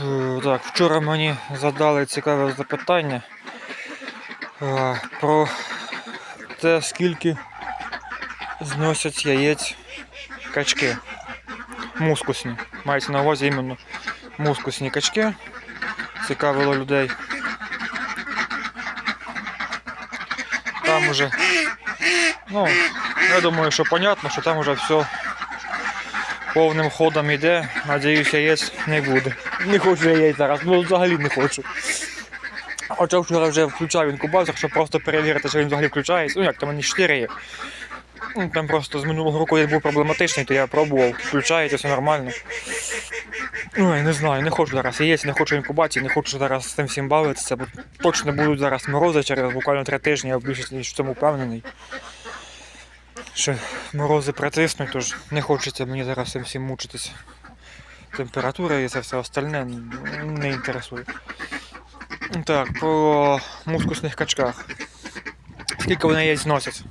Е, Так, вчора мені задали цікаве запитання е, про те, скільки зносять яєць качки. Мускусні. Мається на увазі іменно мускусні качки. Цікавило людей. Там уже, ну, я думаю, що понятно, що там уже все повним ходом йде. Надіюсь, яєць не буде. Не хочу я яєць зараз, ну взагалі не хочу. Хоча вчора вже включав інкубатор, щоб просто перевірити, що він взагалі включається. Ну як там вони 4 є. Ну, Там просто з минулого року я був проблематичний, то я пробував, включається, все нормально. Ну, я не знаю, не хочу зараз яєць, не хочу інкубації, не хочу зараз з цим всім бавитися, бо точно будуть зараз морози через буквально три тижні, я більше ніж в цьому впевнений. Що морози притиснуть, тож не хочеться мені зараз цим всім мучитись. Температура і це все остальне не інтересує. Так, по мускусних качках. Скільки вони яєць зносять?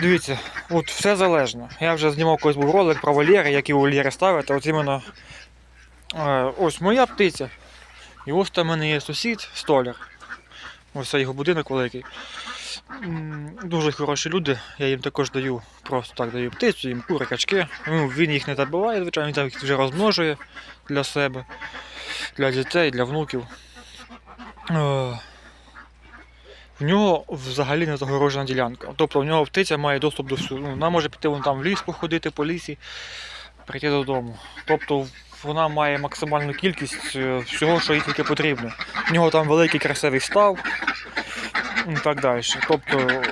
Дивіться, от все залежно. Я вже знімав колись був ролик про вольєри, які вольєри ставити. От іменно е, ось моя птиця. І ось там в мене є сусід, столяр. Ось це його будинок великий. Дуже хороші люди, я їм також даю, просто так даю птицю, їм кури, качки. Ну, він їх не забиває, звичайно, він там їх вже розмножує для себе, для дітей, для внуків. Е, В нього взагалі не загорожена ділянка. Тобто в нього птиця має доступ до всього. Ну, вона може піти вон там в ліс походити по лісі, прийти додому. Тобто вона має максимальну кількість е, всього, що їй тільки потрібно. В нього там великий красивий став і так далі. Тобто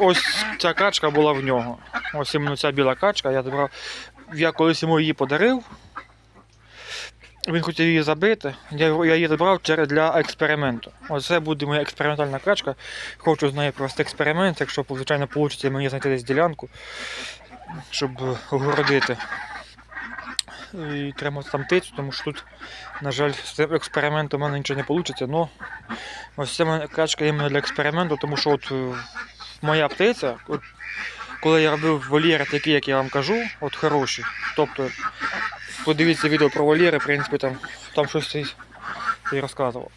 ось ця качка була в нього. Ось іменно ця біла качка. Я забрав. Я колись йому її подарив. Він хотів її забити. Я, я її забрав для експерименту. Оце буде моя експериментальна качка. Хочу з нею провести експеримент, якщо звичайно вийде мені знайти десь ділянку, щоб огородити. І тримати там птицю, тому що тут, на жаль, з цим експериментом у мене нічого не вийде. Но ось ця качка іменно для експерименту, тому що от моя птиця, от, коли я робив вольєри такі, як я вам кажу, от хороші. Тобто, подивіться відео про вольєри, в принципі, там, там щось і розказував.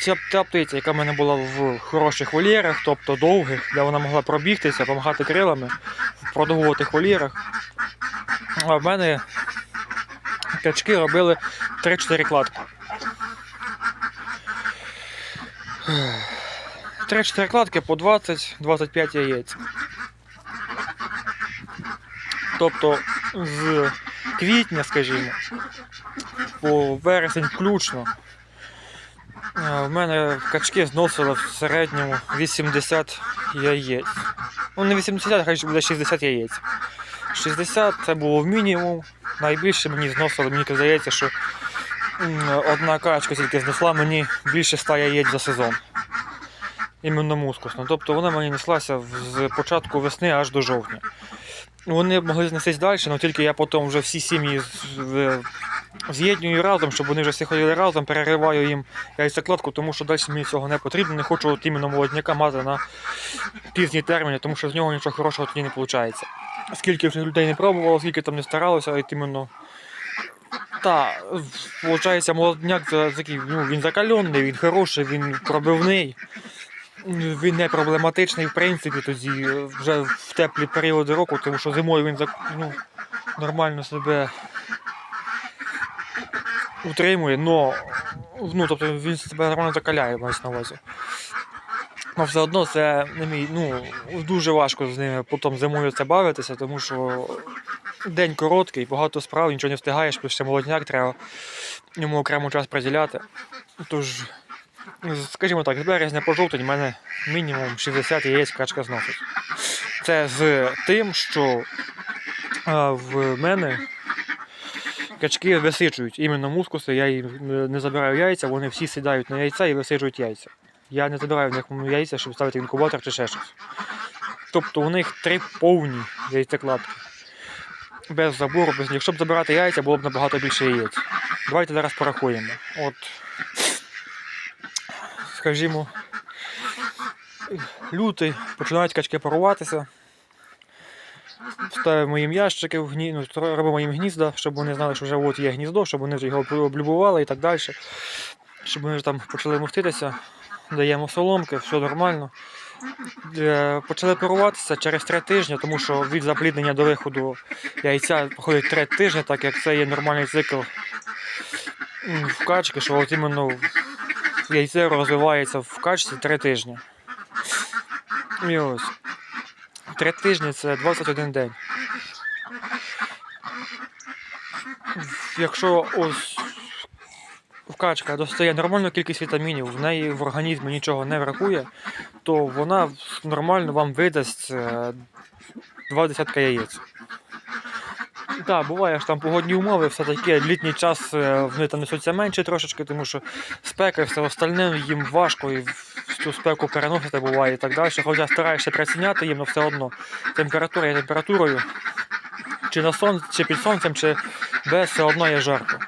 Ця, ця птиця, яка в мене була в хороших вольєрах, тобто довгих, де вона могла пробігтися, допомагати крилами в продовгуватих вольєрах. А в мене качки робили 3-4 кладки. 3-4 кладки по 20-25 яєць. Тобто з квітня, скажімо, по вересень включно. Е, В мене качки зносили в середньому 80 яєць. Ну не 80, хай буде 60 яєць. 60 це було в мінімум. Найбільше мені зносили, мені здається, що одна качка тільки знесла мені більше 100 яєць за сезон. Іменно мускусно. Тобто вона мені неслася з початку весни аж до жовтня. Вони могли знестись далі, але тільки я потім вже всі сім'ї з'єднюю разом, щоб вони вже всі ходили разом, перериваю їм яйцекладку, тому що далі мені цього не потрібно. Не хочу от іменно молодняка мати на пізні терміни, тому що з нього нічого хорошого тоді не виходить. Скільки вже людей не пробувало, скільки там не старалося, от іменно. Та, виходить, молодняк такий, ну, він закалений, він хороший, він пробивний. Він не проблематичний, в принципі, тоді вже в теплі періоди року, тому що зимою він ну, нормально себе утримує, но, ну, тобто він себе нормально закаляє, мається на увазі. Ну, все одно це не мій, ну, дуже важко з ними потім зимою це бавитися, тому що день короткий, багато справ, нічого не встигаєш, плюс ще молодняк треба йому окремо час приділяти. Тож, скажімо так, з березня по жовтень в мене мінімум 60 яєць качка зносить. Це з тим, що в мене качки висиджують іменно мускуси, я їм не забираю яйця, вони всі сідають на яйця і висиджують яйця. Я не забираю в них яйця, щоб ставити інкубатор чи ще щось. Тобто у них три повні яйцекладки. Без забору, без якщо б забирати яйця, було б набагато більше яєць. Давайте зараз порахуємо. От, скажімо, лютий починають качки паруватися. ставимо їм ящики, в ну, робимо їм гнізда, щоб вони знали, що вже от є гніздо, щоб вони вже його облюбували і так далі. Щоб вони вже там почали моститися, даємо соломки, все нормально. Е, Почали паруватися через три тижні, тому що від запліднення до виходу яйця проходить три тижні, так як це є нормальний цикл в качки, що от іменно яйце розвивається в качці три тижні. І ось. Три тижні це 21 день. Якщо ось качка достає нормальну кількість вітамінів, в неї в організмі нічого не бракує, то вона нормально вам видасть е, два десятка яєць. Так, буває, що там погодні умови, все таке, літній час е, вони там несуться менше трошечки, тому що спека і все остальне їм важко і цю спеку переносити буває і так далі. Хоча стараєшся приціняти їм, але все одно температура є температурою. Чи на сон, чи під сонцем, чи без все одно є жарко.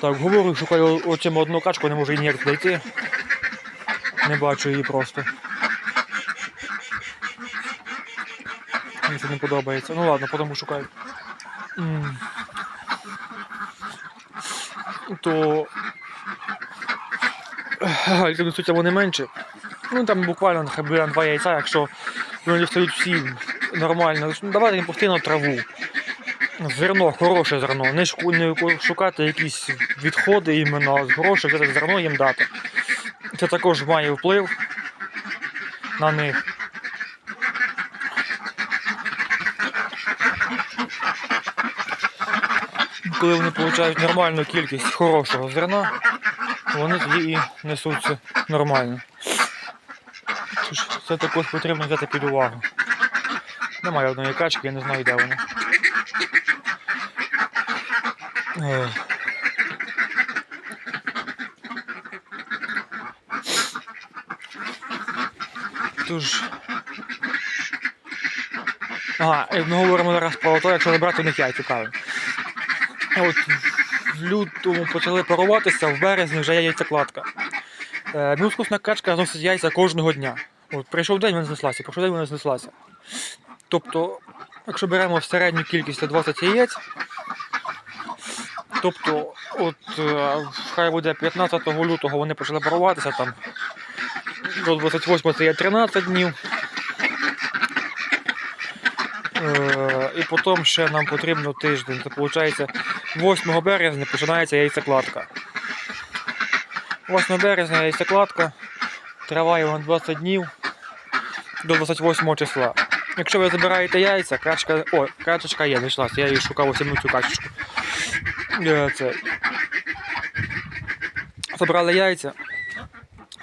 Так, говорю, шукаю очима одну качку, не можу її ніяк знайти. Не бачу її просто. Мені це не подобається. Ну ладно, потім шукаю. То. Альки несуться вони менше. Ну там буквально нехай буде два яйця, якщо вони стають всі нормально. Ну, Давати їм постійно траву. Зерно, хороше зерно. Не, шукати якісь відходи іменно, а хороше взяти зерно їм дати. Це також має вплив на них. Коли вони отримують нормальну кількість хорошого зерна, вони тоді і несуться нормально. Тож Це також потрібно взяти під увагу. Немає одної качки, я не знаю, де вона. Тож. Ага, ми говоримо зараз про те, якщо забрати у них яйця, правильно. От в лютому почали паруватися, в березні вже є яйцекладка. Е, Мускусна качка зносить яйця кожного дня. От прийшов день, вона знеслася, прийшов день, вона знеслася. Тобто, якщо беремо середню кількість це 20 яєць, тобто, от е, хай буде 15 лютого вони почали паруватися там. До 28 це є 13 днів. Е, і потім ще нам потрібно тиждень. Це виходить 8 березня починається яйцекладка. 8 березня яйцекладка. Триває вона 20 днів до 28 числа. Якщо ви забираєте яйця, качка. О, качечка є, знайшлася, я її шукав ось цю качечку. Е, Це. Забрали яйця.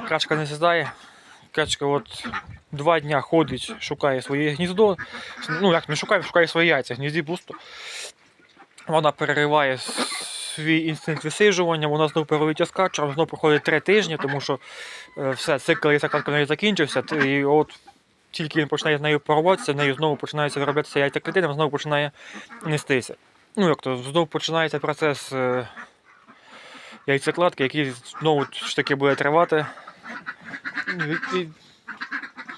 Качка не сідає. Качка от два дня ходить, шукає своє гніздо. Ну як не шукає, шукає свої яйця, гнізді пусто. Вона перериває свій інстинкт висиджування, вона знову перелиття з знову проходить три тижні, тому що е, все, цикл в неї закінчився. І от тільки він починає з нею порватися, в нею знову починається вироблятися яйця клітини, знову починає нестися. Ну як то, знову починається процес е, яйцекладки, який знову ж таки буде тривати.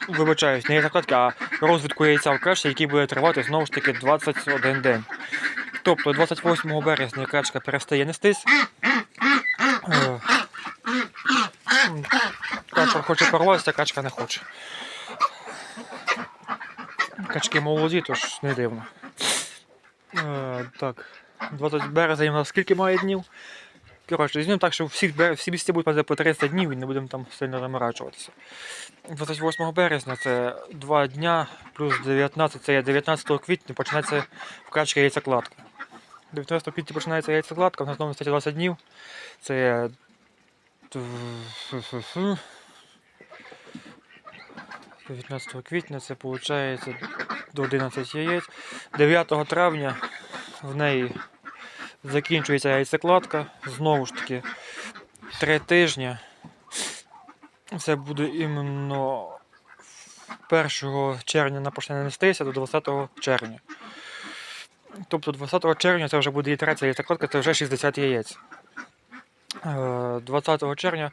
Вибачаюсь, не яйцекладки, а розвитку яйця в каші, який буде тривати знову ж таки 21 день. Тобто 28 березня качка перестає нестись. Е, Качка хоче порватися, качка не хоче. Качки молоді, тож не дивно. Е, так, 20 березня у нас скільки має днів? Коротше, візьмемо так, що всі, всі місця будуть по 300 днів і не будемо там сильно заморачуватися. 28 березня це 2 дня, плюс 19, це 19 квітня, починається вкачка яйцекладки. 19 квітня починається яйцекладка, в нас знову стає 20 днів. Це є... тв- 19 квітня це виходить до 11 яєць. 9 травня в неї закінчується яйцекладка. Знову ж таки, 3 тижні. Це буде іменно 1 червня вона почне нестися до 20 червня. Тобто 20 червня це вже буде і третя яйцекладка, це вже 60 яєць. Е, 20 червня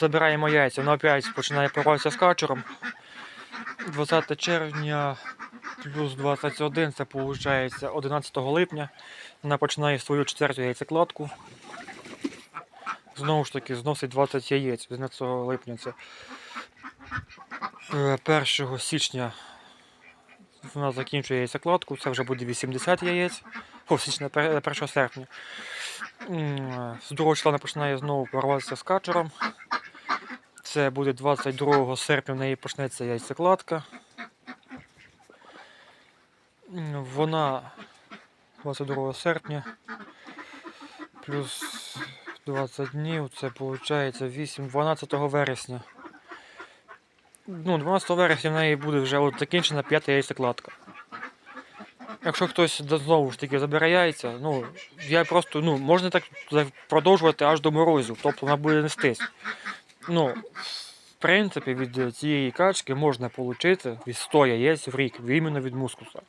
забираємо яйця, воно опять починає порватися з качером. 20 червня плюс 21, це виходить 11 липня. Вона починає свою четверту яйцекладку. Знову ж таки, зносить 20 яєць 11 липня. Це е, 1 січня вона закінчує яйцекладку, це вже буде 80 яєць. О, січня, 1 серпня. З 2 числа починає знову порватися з качером. Це буде 22 серпня, в неї почнеться яйцекладка. Вона 22 серпня плюс 20 днів, це виходить 8, 12 вересня. Ну, 12 вересня в неї буде вже от закінчена п'ята яйцекладка. Якщо хтось знову ж таки забере яйця, ну, я просто, ну, можна так продовжувати аж до морозів, тобто вона буде нестись. Ну, в принципі, від цієї качки можна отримати від 100 яєць в рік, іменно від мускуса.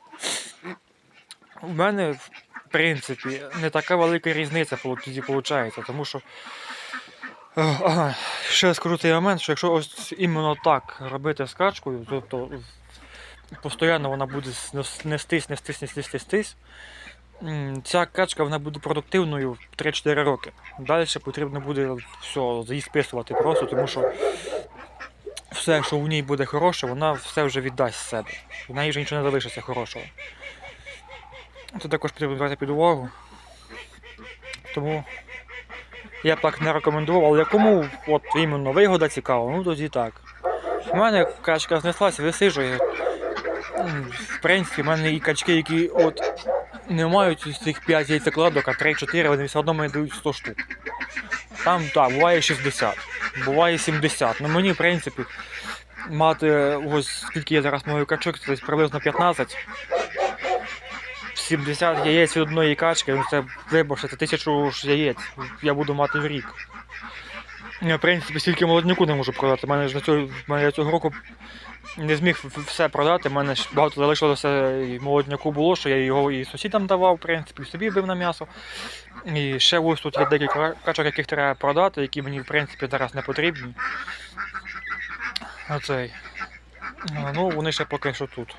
У мене, в принципі, не така велика різниця тоді виходить, тому що. Е, Ага, ще скажу цей момент, що якщо ось іменно так робити з качкою, тобто постійно вона буде нестись, нестись, нестись, нестись, ця качка вона буде продуктивною 3-4 роки. Далі потрібно буде все, її списувати просто, тому що все, що в ній буде хороше, вона все вже віддасть себе. В неї вже нічого не залишиться хорошого. Це також потрібно брати під увагу. Тому я б так не рекомендував, але кому от іменно вигода цікава, ну тоді так. У мене качка знеслась, висижує. В принципі, в мене і качки, які от не мають цих 5 яйцекладок, а 3-4, вони все одно мені дають 100 штук. Там так, буває 60, буває 70. Ну мені, в принципі, мати ось скільки я зараз маю качок, це приблизно 15. 70 яєць від одної качки, ну це вибачте, це тисячу яєць я буду мати в рік. Я, в принципі, стільки молодняку не можу продати. У мене ж на цього, я цього року не зміг все продати. У мене ж багато залишилося і молодняку було, що я його і сусідам давав, в принципі, і собі бив на м'ясо. І ще ось тут є декілька качок, яких треба продати, які мені в принципі зараз не потрібні. Оцей. Ну, вони ще поки що тут.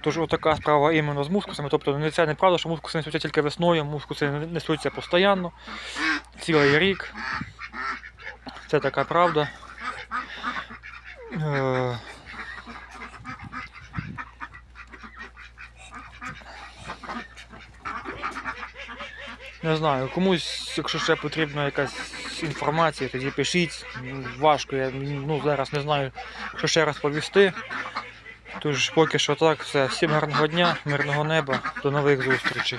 Тож отака справа іменно з мускусами. Тобто не це неправда, що мускуси несуться тільки весною, мускуси несуться постійно, цілий рік. Це така правда. Е, Не знаю, комусь, якщо ще потрібна якась інформація, тоді пишіть. Ну, Важко, я ну, зараз не знаю, що ще раз повісти. Тож поки що так, все. Всім гарного дня, мирного неба, до нових зустрічей.